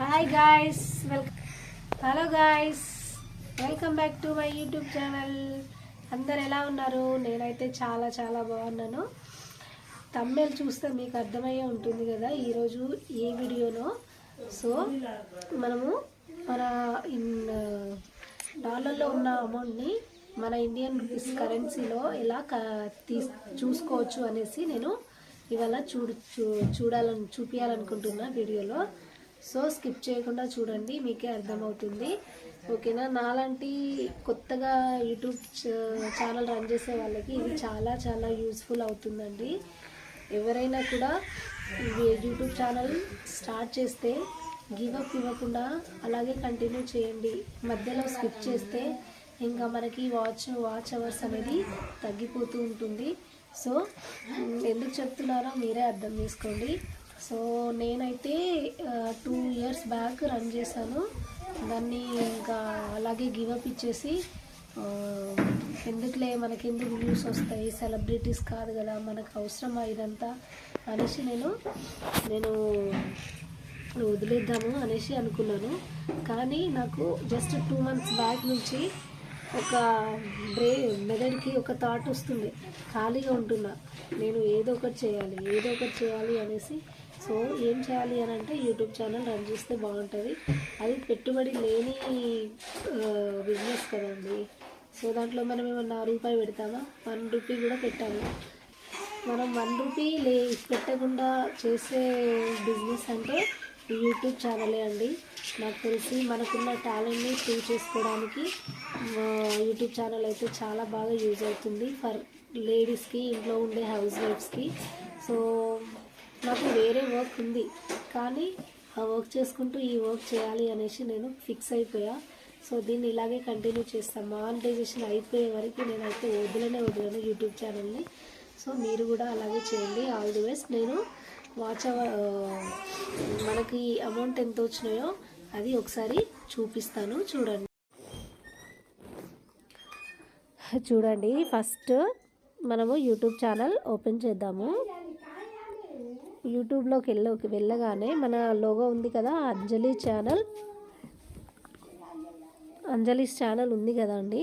Hi guys welcome hello guys welcome back to my YouTube channel అందరు ఎలా ఉన్నారు? నేనైతే చాలా చాలా బాగున్నాను. తమ్మేలు చూస్తే మీకు అర్థమయ్యే ఉంటుంది కదా ఈరోజు ఏ వీడియోనో సో మనము మన ఇన్ డాలర్లో ఉన్న అమౌంట్ని మన ఇండియన్ రూపీస్ కరెన్సీలో ఎలా క తీ చూసుకోవచ్చు అనేసి నేను ఇవాళ చూడు చూ చూడాలని చూపించాలనుకుంటున్నా వీడియోలో. సో స్కిప్ చేయకుండా చూడండి మీకే అర్థమవుతుంది. ఓకేనా? నాలాంటి కొత్తగా యూట్యూబ్ ఛానల్ రన్ చేసే వాళ్ళకి ఇది చాలా చాలా యూస్ఫుల్ అవుతుందండి. ఎవరైనా కూడా యూట్యూబ్ ఛానల్ స్టార్ట్ చేస్తే గివ్ అప్ ఇవ్వకుండా అలాగే కంటిన్యూ చేయండి. మధ్యలో స్కిప్ చేస్తే ఇంకా మనకి వాచ్ వాచ్ అవర్స్ అనేది తగ్గిపోతూ ఉంటుంది. సో ఎందుకు చెప్తున్నారో మీరే అర్థం చేసుకోండి. సో నేనైతే టూ ఇయర్స్ బ్యాక్ రన్ చేశాను. దాన్ని ఇంకా అలాగే గివ్ అప్ ఇచ్చేసి ఎందుకులే మనకి ఎందుకు వ్యూస్ వస్తాయి సెలబ్రిటీస్ కాదు కదా మనకు అవసరమా ఇదంతా అనేసి నేను నేను వదిలేద్దాము అనేసి అనుకున్నాను. కానీ నాకు జస్ట్ టూ మంత్స్ బ్యాక్ నుంచి ఒక బ్రే మెదడుకి ఒక థాట్ వస్తుంది. ఖాళీగా ఉంటున్నా. నేను ఏదో ఒకటి చేయాలి ఏదో ఒకటి చేయాలి అనేసి సో ఏం చేయాలి అని అంటే యూట్యూబ్ ఛానల్ రన్ చేస్తే బాగుంటుంది. అది పెట్టుబడి లేని బిజినెస్ కదండి. సో దాంట్లో మనం ఏమన్నా రూపాయి పెడతామా? వన్ రూపీ కూడా పెట్టాము మనం వన్ రూపీ లే పెట్టకుండా చేసే బిజినెస్ అంటే యూట్యూబ్ ఛానలే అండి. నాకు తెలిసి మనకున్న టాలెంట్ని ప్రూవ్ చేసుకోవడానికి యూట్యూబ్ ఛానల్ అయితే చాలా బాగా యూజ్ అవుతుంది. ఫర్ లేడీస్కి ఇంట్లో ఉండే హౌస్ వైఫ్స్కి సో నాకు వేరే వర్క్ ఉంది. కానీ ఆ వర్క్ చేసుకుంటూ ఈ వర్క్ చేయాలి అనేసి నేను ఫిక్స్ అయిపోయా. సో దీన్ని ఇలాగే కంటిన్యూ చేస్తాను మానిటైజేషన్ అయిపోయే వరకు నేనైతే వదిలేనే వదిలేను యూట్యూబ్ ఛానల్ని సో మీరు కూడా అలాగే చేయండి. ఆల్ ది బెస్ట్ నేను వాచ్ అవర్ మనకి అమౌంట్ ఎంత వచ్చినాయో అది ఒకసారి చూపిస్తాను. చూడండి. చూడండి. ఫస్ట్ మనము యూట్యూబ్ ఛానల్ ఓపెన్ చేద్దాము. యూట్యూబ్లోకి వెళ్ళ వెళ్ళగానే మన లోగో ఉంది కదా అంజలి ఛానల్. అంజలిస్ ఛానల్ ఉంది కదా అండి.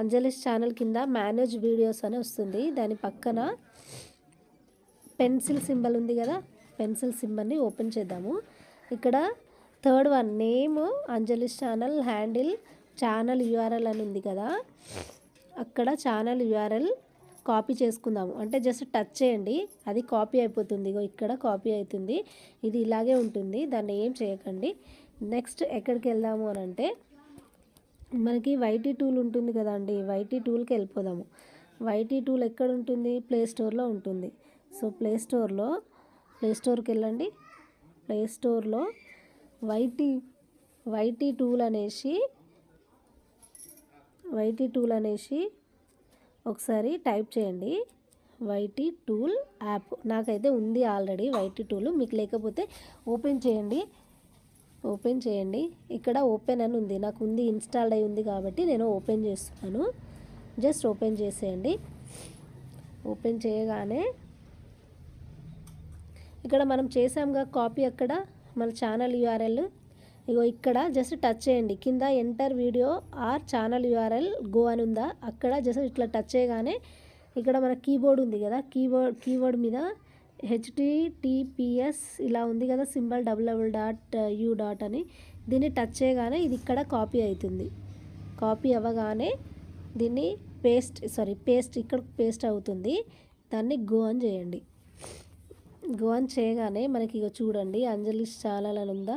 అంజలిస్ ఛానల్ కింద మేనేజ్ వీడియోస్ అని వస్తుంది. దాని పక్కన పెన్సిల్ సింబల్ ఉంది కదా పెన్సిల్ సింబల్ని ఓపెన్ చేద్దాము. ఇక్కడ third one name Anjali's channel handle channel URL అని ఉంది కదా. అక్కడ ఛానల్ యూఆర్ఎల్ కాపీ చేసుకుందాము. అంటే జస్ట్ టచ్ చేయండి. అది కాపీ అయిపోతుంది. ఇగో ఇక్కడ కాపీ అవుతుంది. ఇది ఇలాగే ఉంటుంది. దాన్ని ఏం చేయకండి. నెక్స్ట్ ఎక్కడికి వెళ్దాము అని అంటే మనకి వైటీ టూల్ ఉంటుంది కదండి. వైటీ టూల్కి వెళ్ళిపోదాము. వైటీ టూల్ ఎక్కడ ఉంటుంది? ప్లే స్టోర్లో ఉంటుంది. సో ప్లే స్టోర్లో ప్లే స్టోర్కి వెళ్ళండి. ప్లే స్టోర్లో వైటీ వైటీ టూల్ అనేసి వైటీ టూల్ అనేసి ఒకసారి టైప్ చేయండి. YT tool app. నాకైతే ఉంది ఆల్రెడీ వైటీ టూల్. మీకు లేకపోతే ఓపెన్ చేయండి. ఓపెన్ చేయండి. ఇక్కడ ఓపెన్ అని ఉంది. నాకు ఉంది ఇన్స్టాల్డ్ అయి ఉంది కాబట్టి నేను ఓపెన్ చేస్తున్నాను. జస్ట్ ఓపెన్ చేసేయండి. ఓపెన్ చేయగానే ఇక్కడ మనం చేసాంగా కాపీ అక్కడ మన ఛానల్ యూఆర్ఎల్ ఇగో ఇక్కడ జస్ట్ టచ్ చేయండి. కింద enter video or channel URL go అని ఉందా? అక్కడ జస్ట్ ఇట్లా టచ్ చేయగానే ఇక్కడ మన కీబోర్డ్ ఉంది కదా? కీబోర్డ్ కీబోర్డ్ మీద హెచ్టిటిపిఎస్ ఇలా ఉంది కదా? Symbol double double dot u dot అని. దీన్ని టచ్ చేయగానే ఇది ఇక్కడ కాపీ అవుతుంది. కాపీ అవ్వగానే దీన్ని పేస్ట్ సారీ పేస్ట్ ఇక్కడ పేస్ట్ అవుతుంది. దాన్ని గో అని చేయండి. గో అని చేయగానే మనకి ఇక చూడండి అంజలి ఛానల్ అని ఉందా?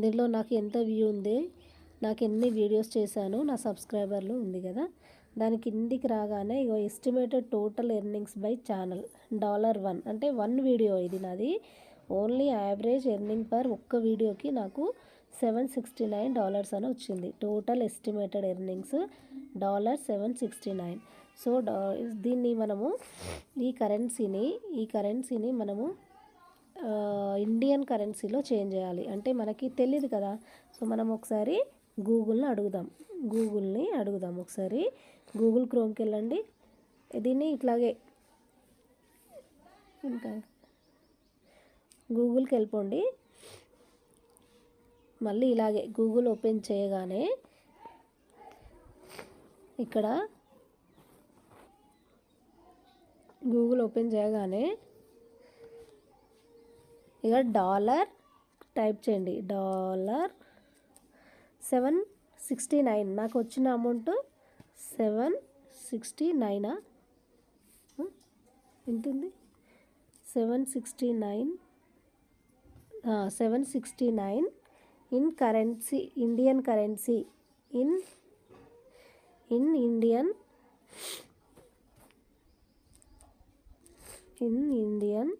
దీంట్లో నాకు ఎంత వ్యూ ఉంది నాకు ఎన్ని వీడియోస్ చేశాను నా సబ్స్క్రైబర్లు ఉంది కదా. దాని కిందికి రాగానే ఇగో estimated total earnings by channel dollar one అంటే వన్ వీడియో ఇది నాది. ఓన్లీ యావరేజ్ ఎర్నింగ్ పర్ ఒక్క వీడియోకి నాకు సెవెన్ సిక్స్టీ నైన్ డాలర్స్ అని వచ్చింది. Total estimated earnings dollar seven sixty nine so డా దీన్ని మనము ఈ కరెన్సీని ఈ కరెన్సీని మనము ఇండియన్ కరెన్సీలో చేంజ్ చేయాలి. అంటే మనకి తెలియదు కదా. సో మనం ఒకసారి గూగుల్ని అడుగుదాం. గూగుల్ని అడుగుదాం ఒకసారి. గూగుల్ క్రోమ్కి వెళ్ళండి. దీన్ని ఇట్లాగే ఇంకా గూగుల్కి వెళ్ళిపోండి. మళ్ళీ ఇలాగే గూగుల్ ఓపెన్ చేయగానే ఇక్కడ గూగుల్ ఓపెన్ చేయగానే ఇక డాలర్ టైప్ చేయండి. Dollar seven sixty nine. నాకు వచ్చిన అమౌంట్ సెవెన్ సిక్స్టీ నైనా ఎంత ఉంది seven sixty nine. Seven sixty nine in currency Indian currency. In in Indian in Indian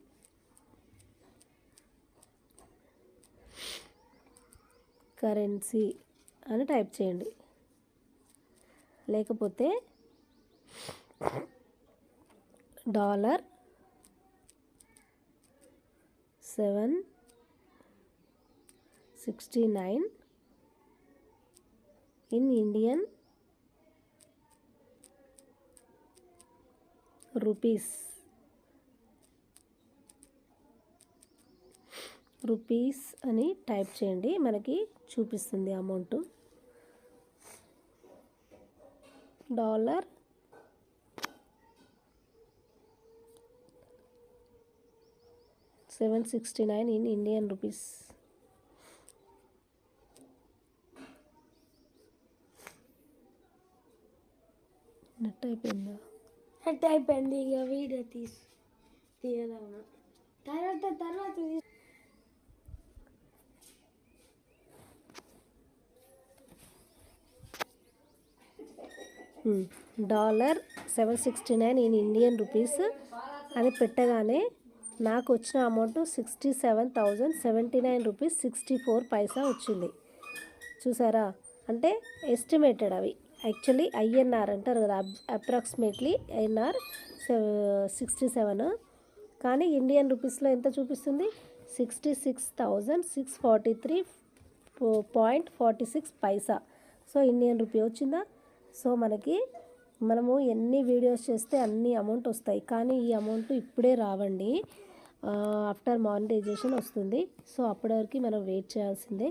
currency అని టైప్ చేయండి. లేకపోతే dollar seven sixty nine in Indian rupees. Rupees అని type చేయండి. మనకి చూపిస్తుంది amount. Dollar. Seven sixty nine in Indian rupees. Net అయిపోయిందా? Net అయిపోయింది. ఇక వీడియో తీసి తీయాలన్నా తర్వాత తర్వాత dollar seven sixty nine in Indian rupees అని పెట్టగానే నాకు వచ్చిన amount sixty seven thousand seventy nine rupees sixty four paisa వచ్చింది. చూసారా? అంటే ఎస్టిమేటెడ్ అవి. యాక్చువల్లీ ఐఎన్ఆర్ అంటారు కదా. అప్రాక్సిమేట్లీ ఐఎన్ఆర్ సిక్స్టీ సెవెన్ కానీ ఇండియన్ రూపీస్లో ఎంత చూపిస్తుంది? Sixty six thousand six forty three point forty six paisa. So Indian rupee వచ్చిందా? సో మనకి మనము ఎన్ని వీడియోస్ చేస్తే అన్ని అమౌంట్ వస్తాయి. కానీ ఈ అమౌంట్ ఇప్పుడే రావండి. ఆఫ్టర్ మానిటైజేషన్ వస్తుంది. సో అప్పటి వరకు మనం వెయిట్ చేయాల్సిందే.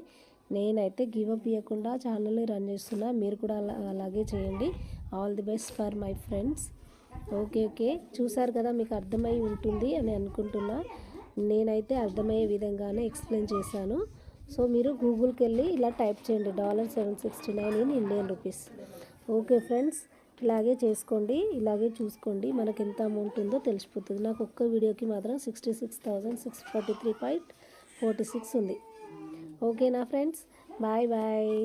నేనైతే గివ్ అప్ ఇవ్వకుండా ఛానల్ని రన్ చేస్తున్నా. మీరు కూడా అలా అలాగే చేయండి. All the best for my friends okay okay చూసారు కదా మీకు అర్థమై ఉంటుంది అని అనుకుంటున్నా. నేనైతే అర్థమయ్యే విధంగానే ఎక్స్ప్లెయిన్ చేశాను. సో మీరు గూగుల్కి వెళ్ళి ఇలా టైప్ చేయండి. Dollar seven sixty nine in Indian rupees okay friends ఇలాగే చేసుకోండి ఇలాగే చూసుకోండి. మనకి ఎంత అమౌంట్ ఉందో తెలిసిపోతుంది. నాకు ఒక్క వీడియోకి మాత్రం sixty six thousand six forty three point forty six ఉంది. ఓకేనా ఫ్రెండ్స్? Bye bye.